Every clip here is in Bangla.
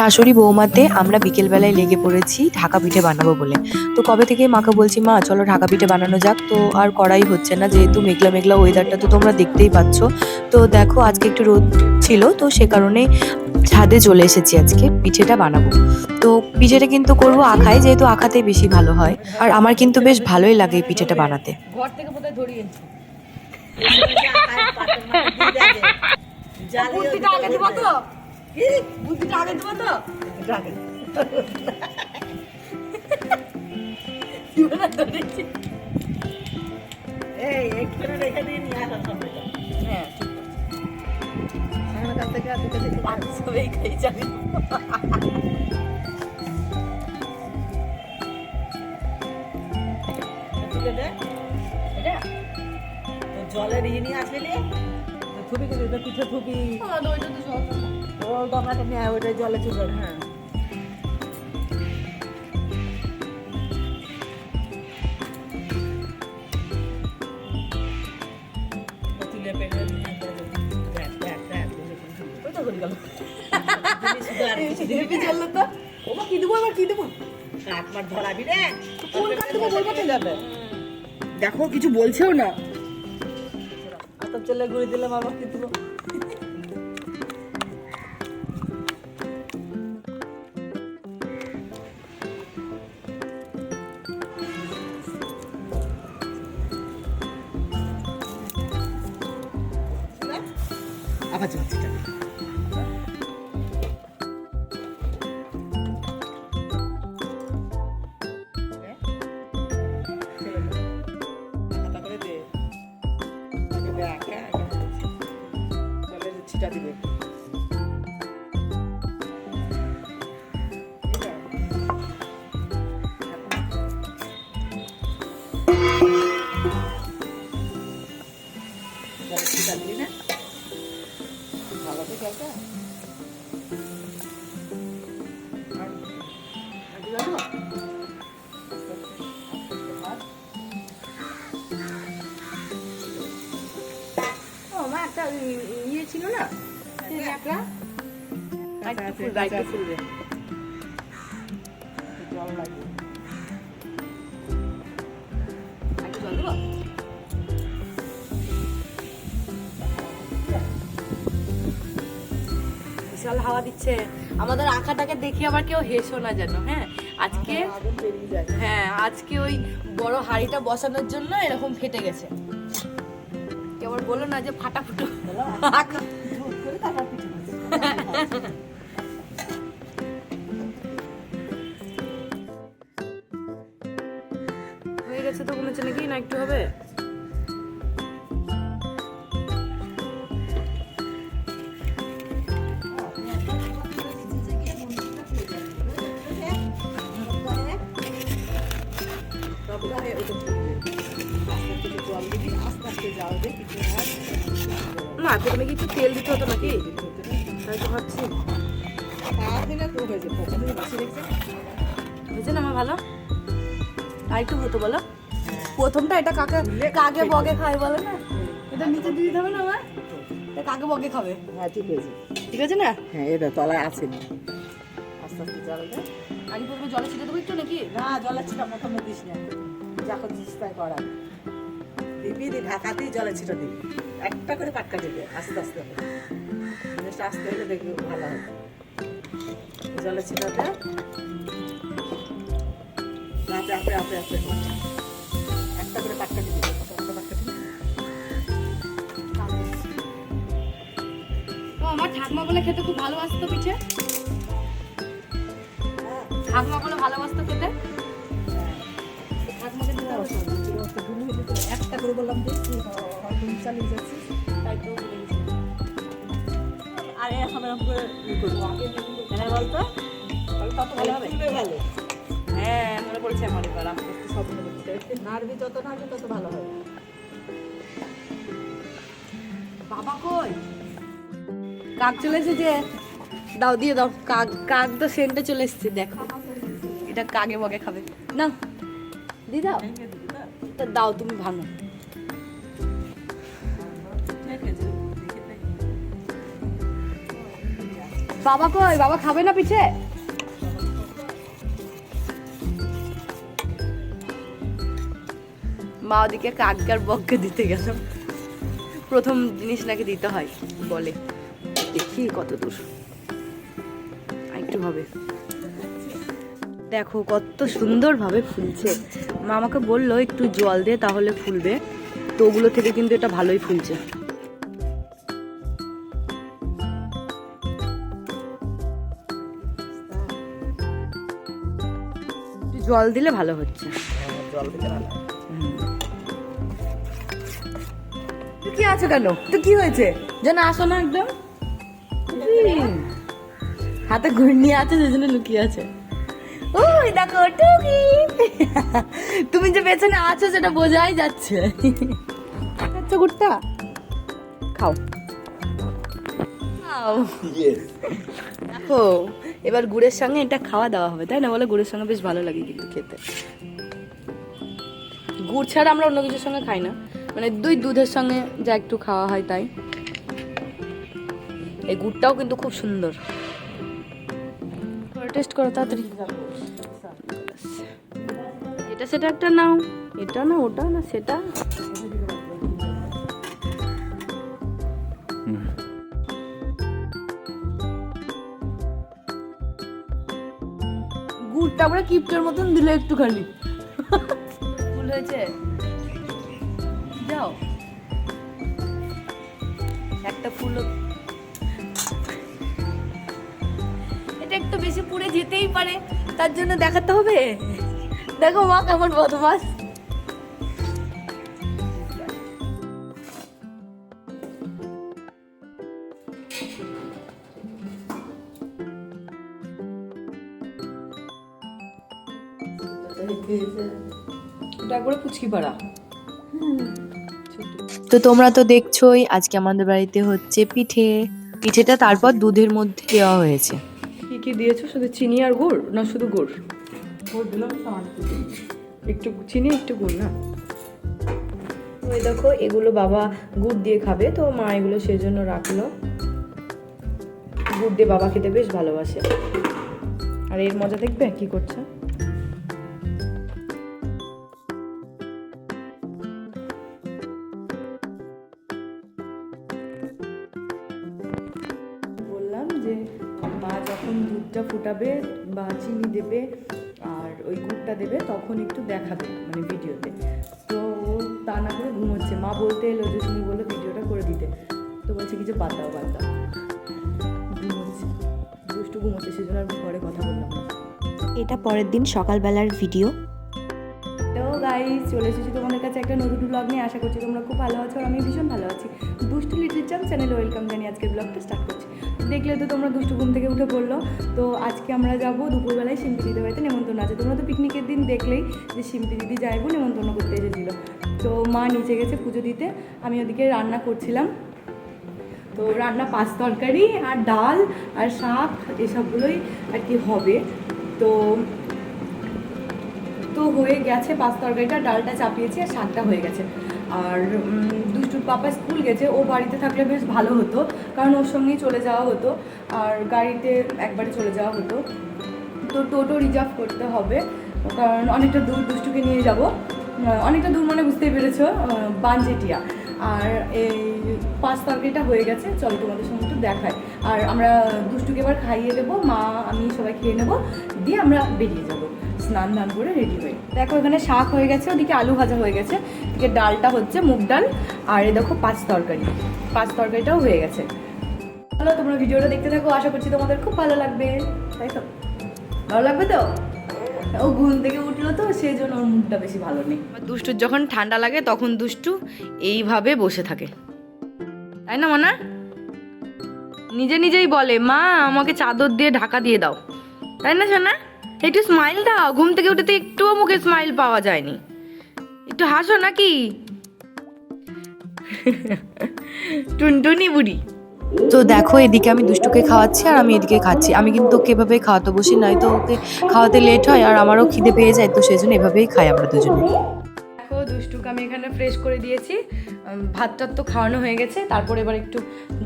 শাশুড়ি বৌমাতে আমরা বিকেলবেলায় লেগে পড়েছি ঢাকা পিঠে বানাবো বলে। তো কবে থেকে মাকে বলছি মা চলো ঢাকা পিঠে বানানো যাক। তো আর করাই হচ্ছে না যেহেতু মেঘলা মেঘলা ওয়েদারটা তো তোমরা দেখতেই পাচ্ছ। তো দেখো আজকে একটু রোদ ছিল তো সে কারণে ছাদে চলে এসেছি আজকে পিঠেটা বানাবো। তো পিঠেটা কিন্তু করব আখায় যেহেতু আখাতেই বেশি ভালো হয়। আর আমার কিন্তু বেশ ভালোই লাগে এই পিঠেটা বানাতে। ঘর থেকে বোধহয় ধরিয়েছি বুদ্ধিটা আগে দেবো তো আগে দেবো তো এবারে ধরেছি। এই একটু রেখে দিয়ে নিয়ে আসা হ্যাঁ, আমার কাছ থেকে আর দুটো থেকে যাবে। জলের ইয়ে নিয়ে আসলি দে পিঠে আমাদের ওইটা তো নিয়ে ওইটা জলে হ্যাঁ। কি দেবো কি দেবো? ধরাবি রে? কোন দেবো বলব যাবে? দেখো কিছু বলছেও না। আচ্ছা চলে ঘুরে দিলাম আবার কি দেবো? জল জল দেবো? বিশাল হাওয়া দিচ্ছে। আমাদের আঁকাটাকে দেখে আবার কেউ হেসো না যেন হ্যাঁ? আজকে হ্যাঁ আজকে ওই বড় হাঁড়িটা বসানোর জন্য এরকম ফেটে গেছে। কেউ বলো না যে ফাটা ফুটো হবে। আস্তে আস্তে জল দিবি, আস্তে আস্তে জাল দে, কিছু। না প্রথমে কি একটু তেল দিতে হতো নাকি তাই তো ভাবছি হয়ে। হয়েছে না আমার ভালো আর একটু হতো বলো প্রথমটা এটা কাকে কাকে বগে খায় বলো না এটা নিচে দিয়ে দিতে হবে না আমার এটা কাকে বগে খাবে হ্যাঁ, ঠিক হয়েছে। ঠিক আছে না হ্যাঁ, এটা তলায় আছে না। আস্তে আস্তে জাল দে। আমি প্রথমে জলে ছিটে দেবো একটু নাকি না, জলের ছিটা প্রথমে দিস না। যা করছিস তাই করা। দিবি, দিয়ে ঢাকাতেই জলের ছিটা দিবি। একটা করে পাটকা দিবি, আস্তে আস্তে হবে। জিনিসটা আস্তে হলে দেখবি ভালো হবে। জলের ছিটাতে আপে আপে আপে আপে আমার ঠাকমা বলে খেতে খুব ভালোবাসতো পিঠে। ঠাকমা বলে ভালোবাসতো খেতে। ঠাকমাকে দিতে হবে। একটা করে বললাম যে চালিয়ে যাচ্ছিস তাই তো। আর এখন এরকম করে হ্যাঁ বলতো? তত ভালো হবে। ভালো হ্যাঁ মনে পড়ছে আমার এবার। আস্তে সব মনে পড়ছে নাড়বি যত নাড়বি তত ভালো হবে। বাবা কই? কাক চলে এসেছে যে, দাও, দিয়ে দাও, কাক কাক তো সেন্টে চলে এসেছে, দেখো। এটা কাকে বগে খাবে? না, দিয়ে দাও। তা দাও, তুমি ভাঙো। বাবা কই? বাবা খাবে না পিঠে? মা ওদিকে কাকগার বককে দিতে গেল। প্রথম জিনিস নাকি দিতে হয়, বলে। দেখি কত দূর। একটু হবে। দেখো, কত সুন্দরভাবে ফুলছে। মা আমাকে বলল, একটু জল দে, তাহলে ফুলবে। তো ওগুলো থেকে কিন্তু এটা ভালোই ফুলছে। জল দিলে ভালো হচ্ছে। কি আছে কেন? তো কি হয়েছে? যেন আসো না একদম। হাতে ঘূর্ণি আছে যে জন্য লুকিয়ে আছে। ওই দেখো টুকি। তুমি যে পেছনে আছো সেটা বোঝাই যাচ্ছে। আচ্ছা গুড়টা খাও। খাও। দেখো এবার গুড়ের সঙ্গে এটা খাওয়া দাওয়া হবে তাই না? বলে গুড়ের সঙ্গে বেশ ভালো লাগে কিন্তু খেতে। গুড় ছাড়া আমরা অন্য কিছুর সঙ্গে খাই না। মানে দুই দুধের সঙ্গে যা একটু খাওয়া হয় তাই। এই গুড়টাও কিন্তু খুব সুন্দর। টেস্ট করো তাড়াতাড়ি। এটা সেটা একটা নাও। এটা না ওটা না সেটা। গুড়টা আমরা কিপটার মতন দিলে একটুখানি। ফুল হয়েছে। যাও। একটা ফুল এটা একটু বেশি পুড়ে যেতেই পারে তার জন্য দেখাতে হবে। দেখো মা কেমন বদমাস এটা একবারে পুচকি পাড়া তো তোমরা তো দেখছোই আজকে আমাদের বাড়িতে হচ্ছে পিঠে। পিঠেটা তারপর দুধের মধ্যে দেওয়া হয়েছে। কি দিয়েছ? শুধু চিনি আর গুড় না শুধু গুড়? গুড় দিলাম একটু। একটু চিনি একটু গুড় না? ওই দেখো এগুলো বাবা গুড় দিয়ে খাবে তো মা এগুলো সেজন্য রাখল। গুড় দিয়ে বাবা খেতে বেশ ভালোবাসে। আর এর মজা দেখবে? কি করছে? ফুটাবে বা চিনি দেবে আর ওই গুড়টা দেবে, তখন একটু দেখাবে মানে ভিডিওতে। তো ও তা না করে ঘুমোচ্ছে। মা বলতে এলো যে, তুমি বলল ভিডিওটা করে দিতে। তো বলছে কি যে, বাদ দাও বাদ দাও। ঘুমোচ্ছে। দুষ্টু ঘুমোচ্ছে, সেজন্য আর পরে কথা বললাম এটা পরের দিন সকালবেলার ভিডিও। গাইস চলে এসেছি তোমাদের কাছে একটা নতুন ব্লগ নিয়ে। আশা করছি তোমরা খুব ভালো আছো আর আমি ভীষণ ভালো আছি। দুষ্টু লিটিল চাম চ্যানেলে ওয়েলকাম জানি আজকে ব্লগটা স্টার্ট করছি। দেখলে তো তোমরা দুষ্টু ঘুম থেকে উঠে পড়ল। তো আজকে আমরা যাব দুপুরবেলায় শিল্পী দিদি বাড়িতে নেমন্তন্ন আছে। তোমরা তো পিকনিকের দিন দেখলেই যে শিল্পী দিদি যাইবো, নেমন্তন্ন করতে এসেছিল। তো মা নিচে গেছে পুজো দিতে, আমি ওদিকে রান্না করছিলাম। তো রান্না পাঁচ তরকারি আর ডাল আর শাক, এসবগুলোই আর কি হবে। তো তো হয়ে গেছে, পাঁচ তরকারিটা, ডালটা চাপিয়েছি আর শাকটা হয়ে গেছে। আর দুষ্টুর পাপা স্কুল গেছে, ও বাড়িতে থাকলে বেশ ভালো হতো, কারণ ওর সঙ্গেই চলে যাওয়া হতো, আর গাড়িতে একবারে চলে যাওয়া হতো। তো টোটো রিজার্ভ করতে হবে, কারণ অনেকটা দূর দুষ্টুকে নিয়ে যাব। অনেকটা দূর মানে বুঝতেই পেরেছ বানজেটিয়া। আর এই পাঁচ তরকারিটা হয়ে গেছে, চলো তোমাদের সঙ্গে একটু দেখায় আর আমরা দুষ্টুকে এবার খাইয়ে দেবো, মা, আমি সবাই খেয়ে নেব, দিয়ে আমরা বেরিয়ে যাব। স্নান দান করে রেডি হয়ে দেখো এখানে শাক হয়ে গেছে, ওদিকে আলু ভাজা হয়ে গেছে, এদিকে ডালটা হচ্ছে মুগ ডাল, আর এ দেখো পাঁচ তরকারি। পাঁচ তরকারিটাও হয়ে গেছে। চলো তোমরা ভিডিওটা দেখতে থাকো, আশা করছি তোমাদের খুব ভালো লাগবে। তাই তো? ভালো লাগবে তো? ও ঘুম থেকে উঠল তো সেই জন্য ওর মুখটা বেশি ভালো নেই। দুষ্টুর যখন ঠান্ডা লাগে, তখন দুষ্টু এইভাবে বসে থাকে। তাই না, মানা? নিজে নিজেই বলে, মা, আমাকে চাদর দিয়ে ঢাকা দিয়ে দাও। তাই না, সোনা? একটু স্মাইল দাও। ঘুম থেকে উঠে তো একটুও মুখে স্মাইল পাওয়া যায়নি। একটু হাসো নাকি? টুনটুনি বুড়ি। তো দেখো এদিকে আমি দুষ্টুকে খাওয়াচ্ছি আর আমি এদিকে খাচ্ছি। আমি কিন্তু ওকে এভাবে খাওয়াতে বসি নয় তো ওকে খাওয়াতে লেট হয় আর আমারও খিদে পেয়ে যায় তো সেই জন্য এভাবেই খাই আমরা দুজনে। দেখো দুষ্টুকে আমি এখানে ফ্রেশ করে দিয়েছি। উম, ভাত তো খাওয়ানো হয়ে গেছে তারপর এবার একটু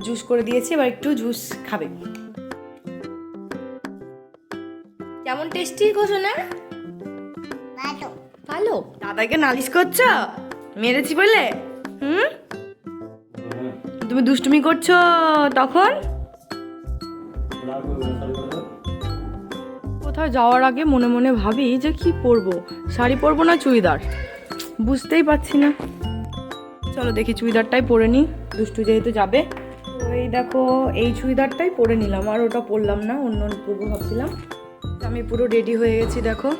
জুস করে দিয়েছি এবার একটু জুস খাবে। কেমন টেস্টি গোছো না ভালো। দাদাকে নালিশ করছ? মেরেছি বলে? হুম? তুমি দুষ্টুমি করছ তখন? কোথাও যাওয়ার আগে মনে মনে ভাবি যে কি পরবো? শাড়ি পরবো না চুড়িদার? বুঝতেই পারছি না। চলো দেখি চুড়িদারটাই পরে নিই দুষ্টু যেহেতু যাবে। তো এই দেখো এই চুড়িদারটাই পরে নিলাম। আর ওটা পরলাম না অন্য পরবো ভাবছিলাম। আমি পুরো রেডি হয়ে গেছি দেখো।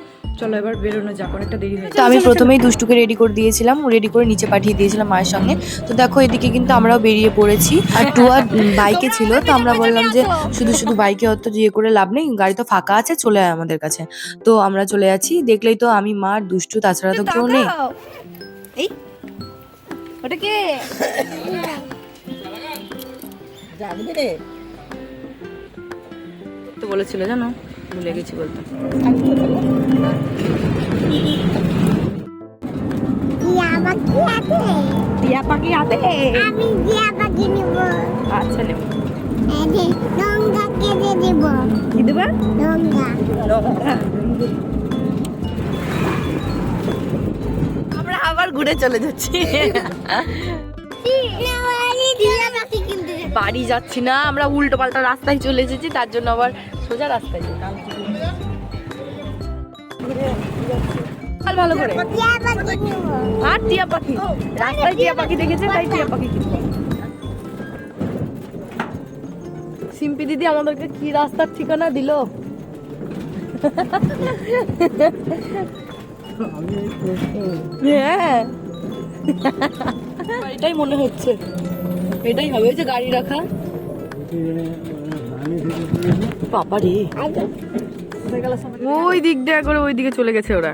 চলো এবার বেরোনো যাক অনেকটা দেরি হয়ে তো আমি প্রথমেই দুষ্টুকে রেডি করে দিয়েছিলাম রেডি করে নিচে পাঠিয়ে দিয়েছিলাম মায়ের সঙ্গে। তো দেখো এদিকে কিন্তু আমরাও বেরিয়ে পড়েছি। আর টুয়া বাইকে ছিল তো আমরা বললাম যে শুধু শুধু বাইকে অত ইয়ে করে লাভ নেই গাড়ি তো ফাঁকা আছে চলে আয় আমাদের কাছে। তো আমরা চলে যাচ্ছি দেখলেই তো আমি মা আর দুষ্টু তাছাড়া তো কেউ নেই। এই ওটা কে? তো বলেছিল জানো? ভুলে গেছি বলতে। টিয়া পাখি হাতে আমি জিয়া পাখি নিব। আচ্ছা নেব। কেটে দিব। কি দেবা? আমরা আবার ঘুরে চলে যাচ্ছি। আমি পাখি বাড়ি যাচ্ছি না, আমরা উল্টো পাল্টা রাস্তায় চলে এসেছি, তার জন্য আবার সোজা রাস্তায় যাই আর ভালো করে। আর টিয়া পাখি। রাস্তায় টিয়া পাখি দেখেছে, তাই টিয়া পাখি কিনবো। সিম্পি দিদি আমাদেরকে কি রাস্তার ঠিকানা দিল? হ্যাঁ। এটাই মনে হচ্ছে। এটাই হবে যে গাড়ি রাখা। বাবা রে। ওই দিক দিয়ে করে ওই দিকে চলে গেছে ওরা।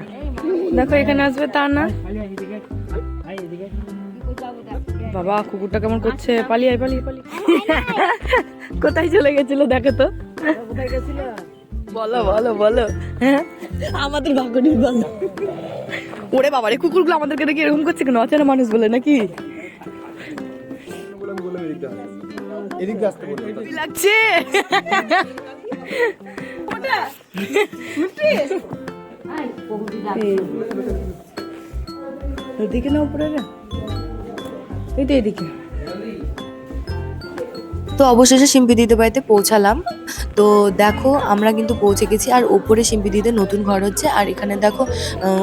দেখো এখানে আসবে তা না? বাবা কুকুরটা কেমন করছে? পালিয়ে পালিয়ে পালিয়ে। কোথায় চলে গেছিল দেখো তো। বলো বলো বলো। হ্যাঁ আমাদের ভাগ্য নির্বাণ ওরে বাবা রে কুকুরগুলো আমাদেরকে দেখে এরকম করছে কেন? অচেনা মানুষ বলে নাকি? লাগছে? এদিকে না উপরে না এইটা এদিকে। তো অবশেষে শিম্পি দিতে বাড়িতে পৌঁছালাম। তো দেখো আমরা কিন্তু পৌঁছে গেছি আর ওপরে শিম্পি দিতে নতুন ঘর হচ্ছে। আর এখানে দেখো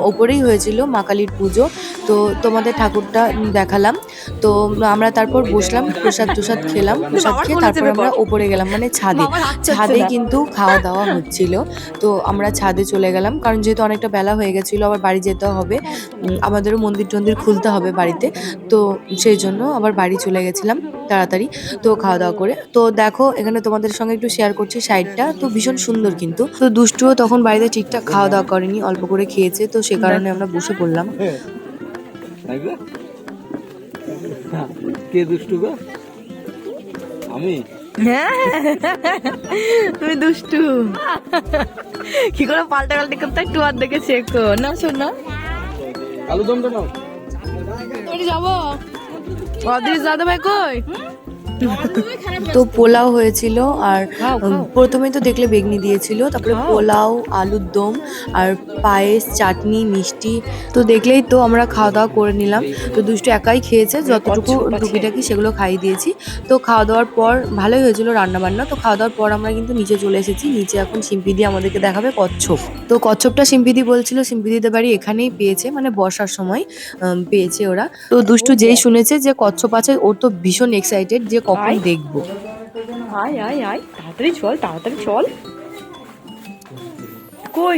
ওপরেই হয়েছিল মা কালীর পুজো। তো তোমাদের ঠাকুরটা দেখালাম। তো আমরা তারপর বসলাম প্রসাদ টুসাদ খেলাম। প্রসাদ খেয়ে তারপর আমরা ওপরে গেলাম মানে ছাদে। ছাদে কিন্তু খাওয়া দাওয়া হচ্ছিল। তো আমরা ছাদে চলে গেলাম কারণ যেহেতু অনেকটা বেলা হয়ে গেছিল আবার বাড়ি যেতে হবে। আমাদেরও মন্দির টন্দির খুলতে হবে বাড়িতে। তো সেই জন্য আবার বাড়ি চলে গেছিলাম। তাড়াতাড়ি। তো খাওয়া দাওয়া করে। তো দেখো এখানে তোমাদের সঙ্গে একটু শেয়ার করছি সাইডটা তো ভীষণ সুন্দর কিন্তু। তো দুষ্টুও তখন বাড়িতে ঠিকঠাক খাওয়া দাওয়া করেনি অল্প করে খেয়েছে। তো সে কারণে আমরা বসে পড়লাম? কে দুষ্টু গো? আমি? হ্যাঁ। তুমি দুষ্টু। কি করে পাল্টা পাল্টি করতে একটু আর দেখে শেখো না শোনা। আলু দমটা নাও। যাব। অদৃশ দাদা ভাই কই? তো পোলাও হয়েছিল আর প্রথমে তো দেখলে বেগনি দিয়েছিল তারপরে পোলাও আলুর দম আর পায়েস চাটনি মিষ্টি তো দেখলেই তো আমরা খাওয়া দাওয়া করে নিলাম। তো দুষ্টু একাই খেয়েছে যতটুকু। টুকিটাকি সেগুলো খাইয়ে দিয়েছি। তো খাওয়া দাওয়ার পর ভালোই হয়েছিল রান্না বান্না তো খাওয়া দাওয়ার পর আমরা কিন্তু নিচে চলে এসেছি। নিচে এখন সিম্পিদি আমাদেরকে দেখাবে কচ্ছপ। তো কচ্ছপটা সিম্পিদি বলছিল সিম্পিদিদের বাড়ি এখানেই পেয়েছে মানে বর্ষার সময় পেয়েছে ওরা। তো দুষ্টু যেই শুনেছে যে কচ্ছপ আছে ওর তো ভীষণ এক্সাইটেড যে কখন দেখব। আয় আয় আয়। তাড়াতাড়ি চল তাড়াতাড়ি চল। কই?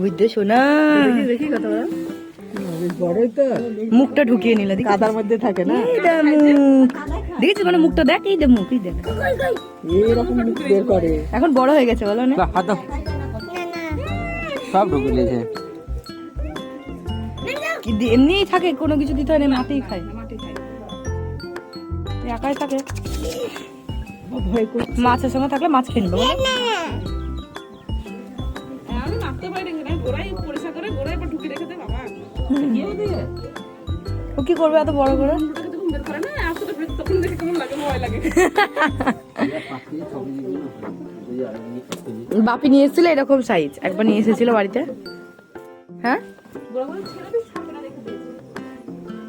বুঝতে শোনা বড়ই তো। মুখটা ঢুকিয়ে নিলে দেখি কাদার মধ্যে থাকে না? দেখেছিস মানে মুখটা? দেখ এই মুখ এই দেখ এরকম মুখ বের করে। এখন বড় হয়ে গেছে বলো না। সব ঢুকে দিয়েছে। কি এমনিই থাকে কোনো কিছু দিতে হয় না মাটিই খায় একাই থাকে। মাছের সঙ্গে থাকলে মাছ কিনবো ও কি করবে এত বড় করে? বাপি নিয়ে এসেছিল এরকম সাইজ একবার নিয়ে এসেছিল বাড়িতে। হ্যাঁ?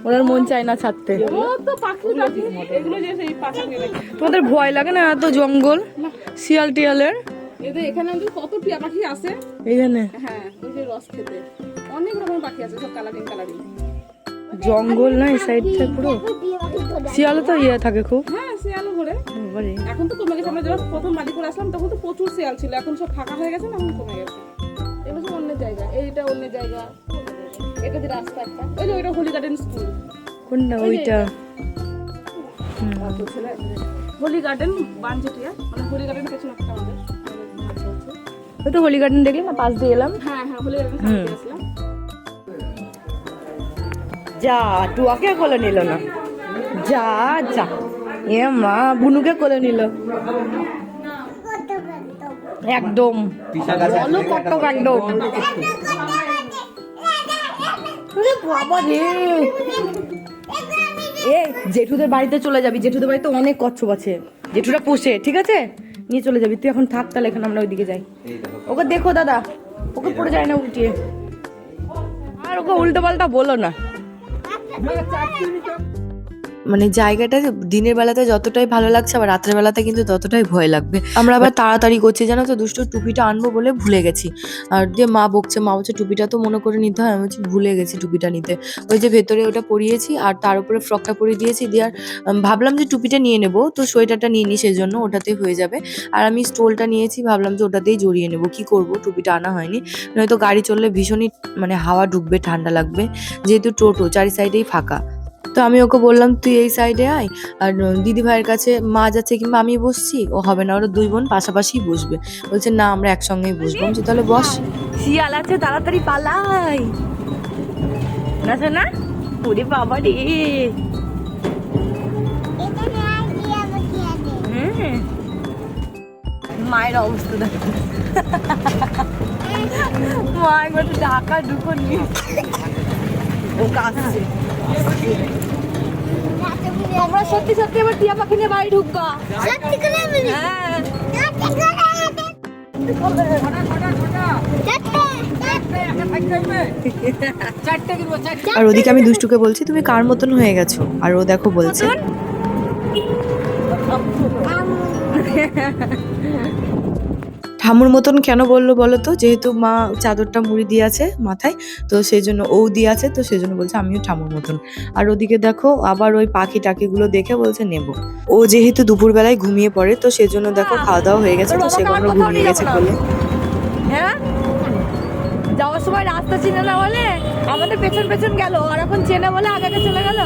ওনার মন চায় না ছাড়তে। তোমাদের ভয় লাগে না এত জঙ্গল? শিয়াল টিয়ালের এখানে কত টিয়া পাখি আছে? এইখানে? হ্যাঁ রস খেতে। অনেক রকমের পাখি আছে সব কালারিং কালারিং। জঙ্গল না এই সাইডটা পুরো? শিয়ালও তো ইয়ে থাকে খুব। হ্যাঁ শিয়ালও ঘরে। এখন তো কমে গেছে আমরা যখন প্রথম করে আসলাম তখন তো প্রচুর শিয়াল ছিল। এখন সব ফাঁকা হয়ে গেছে না এখন কমে গেছে। এগুলো সব অন্য জায়গা। এইটা অন্য জায়গা। এটা যে রাস্তা একটা। ওই যে ওইটা হোলি গার্ডেন স্কুল কোনটা? ওইটা। হোলি গার্ডেন বানচেটিয়া। মানে হোলি গার্ডেন পেছনে একটা আমাদের ওই তো হোলি গার্ডেন দেখলাম না পাশ দিয়ে এলাম। হ্যাঁ হ্যাঁ হোলি গার্ডেন যা, টুয়াকে কোলে নিল না। যা যা। এ মা, বুনুকে কোলে নিল। একদম। কত একদম এ, জেঠুদের বাড়িতে চলে যাবি। জেঠুদের বাড়িতে অনেক কচ্ছপ আছে। জেঠুরা পোষে, ঠিক আছে? নিয়ে চলে যাবি। তুই এখন থাক তাহলে, এখন আমরা ওইদিকে যাই। ওকে দেখো দাদা। ওকে পড়ে যায় না উল্টিয়ে। আর ওকে উল্টো পাল্টা বলো না। না চারটি মানে জায়গাটা দিনের বেলাতে যতটাই ভালো লাগছে, আবার রাত্রের বেলাতে কিন্তু ততটাই ভয় লাগবে। আমরা আবার তাড়াতাড়ি করছি, জানো তো? দুটো টুপিটা আনব বলে ভুলে গেছি। আর দিয়ে মা বকছে, মা বলছে টুপিটা তো মনে করে নিতে হয়, আমি বলছি ভুলে গেছি টুপিটা নিতে। ওই যে ভেতরে ওটা পরিয়েছি, আর তার উপরে ফ্রকটা পরিয়ে দিয়েছি, দিয়ে আর ভাবলাম যে টুপিটা নিয়ে নেব, তো সোয়েটারটা নিয়ে নিই সেই জন্য ওটাতেই হয়ে যাবে। আর আমি স্টোলটা নিয়েছি, ভাবলাম যে ওটাতেই জড়িয়ে নেব, কি করব? টুপিটা আনা হয়নি। নয়তো গাড়ি চললে ভীষণই মানে হাওয়া ঢুকবে ঠান্ডা লাগবে, যেহেতু টোটো, চারি সাইডেই ফাঁকা। তো আমি ওকে বললাম তুই এই সাইডে আয় আর দিদি ভাইয়ের কাছে মা যাচ্ছে কিংবা আমি বসছি ও হবে না ওরা দুই বোন পাশাপাশি বসবে। বলছে না আমরা একসঙ্গেই বসবো। বলছি, তাহলে বস। শিয়াল আছে তাড়াতাড়ি পালাই। না না বাবা রে আছে। মায়ের অবস্থা দেখো। মা একবার ঢাকা ঢুকো নি। ও কাছে আমরা সত্যি সত্যি এবার টিয়া পাখি নিয়ে বাড়ি ঢুকবা। সত্যি করে হ্যাঁ। আর ওদিকে আমি দুষ্টুকে বলছি তুমি কার মতন হয়ে গেছো? আর ও দেখো বলছে ঠামুর মতন কেন বলল বলো তো? যেহেতু মা চাদরটা মুড়ি দিয়ে আছে মাথায় তো সেই জন্য ও দিয়ে আছে তো সেই জন্য বলছে আমিও ঠামুর মতন। আর ওদিকে দেখো আবার ওই পাখি টাকিগুলো দেখে বলছে নেব। ও যেহেতু দুপুরবেলায় ঘুমিয়ে পড়ে তো সেই জন্য দেখো খাওয়া দাওয়া হয়ে গেছে তো সে কোনো ঘুমিয়ে গেছে বলে। হ্যাঁ? যাওয়ার সময় রাস্তা চিনে না বলে? আমাদের পেছন পেছন গেল আর এখন চেনে বলে আগে আগে চলে গেল?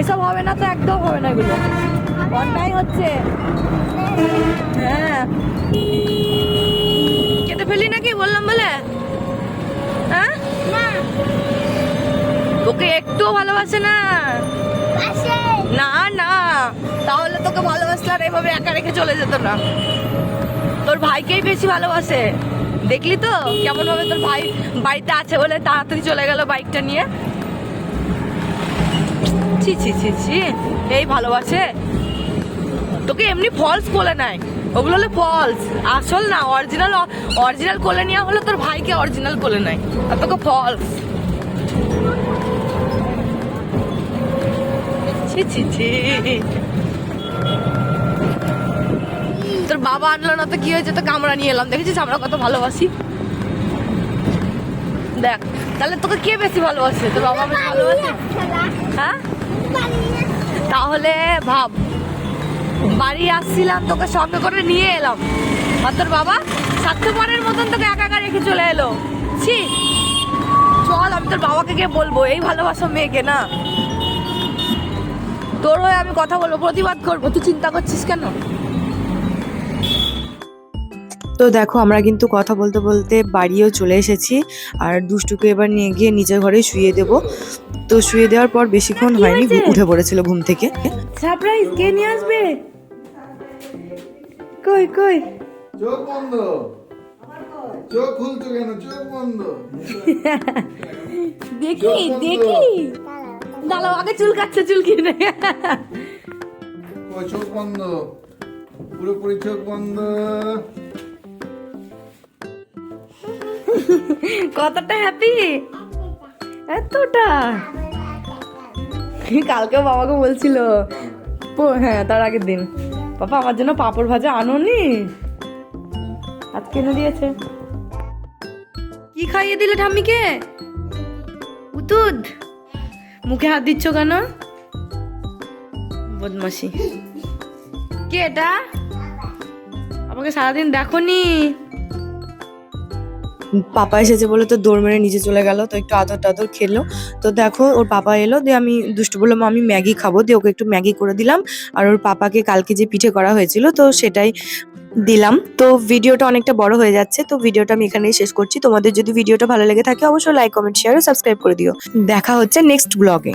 এসব হবে না তো একদম হবে না এগুলো। অন্যায় হচ্ছে। হ্যাঁ। নাকি বললাম বলে? হ্যাঁ? তোকে একটু ভালোবাসে না? না না। তাহলে তোকে ভালোবাসলে আর এভাবে একা রেখে চলে যেত না। তোর ভাইকেই বেশি ভালোবাসে। দেখলি তো কেমন ভাবে তোর ভাই বাড়িতে আছে বলে তাড়াতাড়ি চলে গেল বাইকটা নিয়ে? ছি ছি ছি ছি। এই ভালোবাসে। তোকে এমনি ফলস বলে নাই। ওগুলো হলো ফলস আসল না অরিজিনাল অরিজিনাল কোলে নেওয়া হলো তোর ভাইকে অরিজিনাল কোলে নাই আর তোকে ফলস ছি ছি ছি। তোর বাবা আনলো না তো কি হয়েছে? তো কামড়া নিয়ে এলাম। দেখেছিস আমরা কত ভালোবাসি? দেখ তাহলে তোকে কে বেশি ভালোবাসে? তোর বাবা বেশি ভালোবাসে? হ্যাঁ? তাহলে ভাব। বাড়ি আসছিলাম তোকে সঙ্গে করে নিয়ে এলাম। আর তোর বাবা স্বার্থপরের মতন তোকে একা একা রেখে চলে এলো। ছি। চল আমি তোর বাবাকে গিয়ে বলব এই ভালোবাসো মেয়েকে না? তোর হয়ে আমি কথা বলব প্রতিবাদ করব। তুই চিন্তা করছিস কেন? তো দেখো আমরা কিন্তু কথা বলতে বলতে বাড়িও চলে এসেছি। আর দুষ্টুকে এবার নিয়ে গিয়ে নিজের ঘরে শুয়ে দেব। তো শুয়ে দেওয়ার পর বেশিক্ষণ হয়নি? উঠে পড়েছিল ঘুম থেকে। সারপ্রাইজ কে নিয়ে আসবে? কই কই? চোখ বন্ধ। চোখ খুলছো কেন? চোখ বন্ধ। দেখি দেখি। দাঁড়াও আগে চুল কাটছে চুল কিনে চোখ বন্ধ। পুরোপুরি চোখ বন্ধ। কতটা হ্যাপি এতটা? কালকে বাবাকে বলছিল হ্যাঁ তার আগের দিন। বাবা, আমার জন্য পাঁপড় ভাজা আনোনি? আজকে এনে দিয়েছে। কি খাইয়ে দিলে ঠাম্মিকে? উতুদ মুখে হাত দিচ্ছ কেন? বদমাসি কে এটা? আমাকে সারাদিন দেখোনি? পাপা এসেছে বলে তো দৌড় মেরে নিচে চলে গেল, তো একটু আদর টাদর খেলো। তো দেখো, ওর পাপা এলো, দিয়ে আমি দুষ্টু বললাম আমি ম্যাগি খাব। দিয়ে ওকে একটু ম্যাগি করে দিলাম। আর ওর পাপাকে কালকে যে পিঠে করা হয়েছিল, তো সেটাই দিলাম। তো ভিডিওটা অনেকটা বড় হয়ে যাচ্ছে, তো ভিডিওটা আমি এখানেই শেষ করছি। তোমাদের যদি ভিডিওটা ভালো লেগে থাকে, অবশ্যই লাইক কমেন্ট শেয়ার সাবস্ক্রাইব করে দিও। দেখা হচ্ছে নেক্সট ব্লগে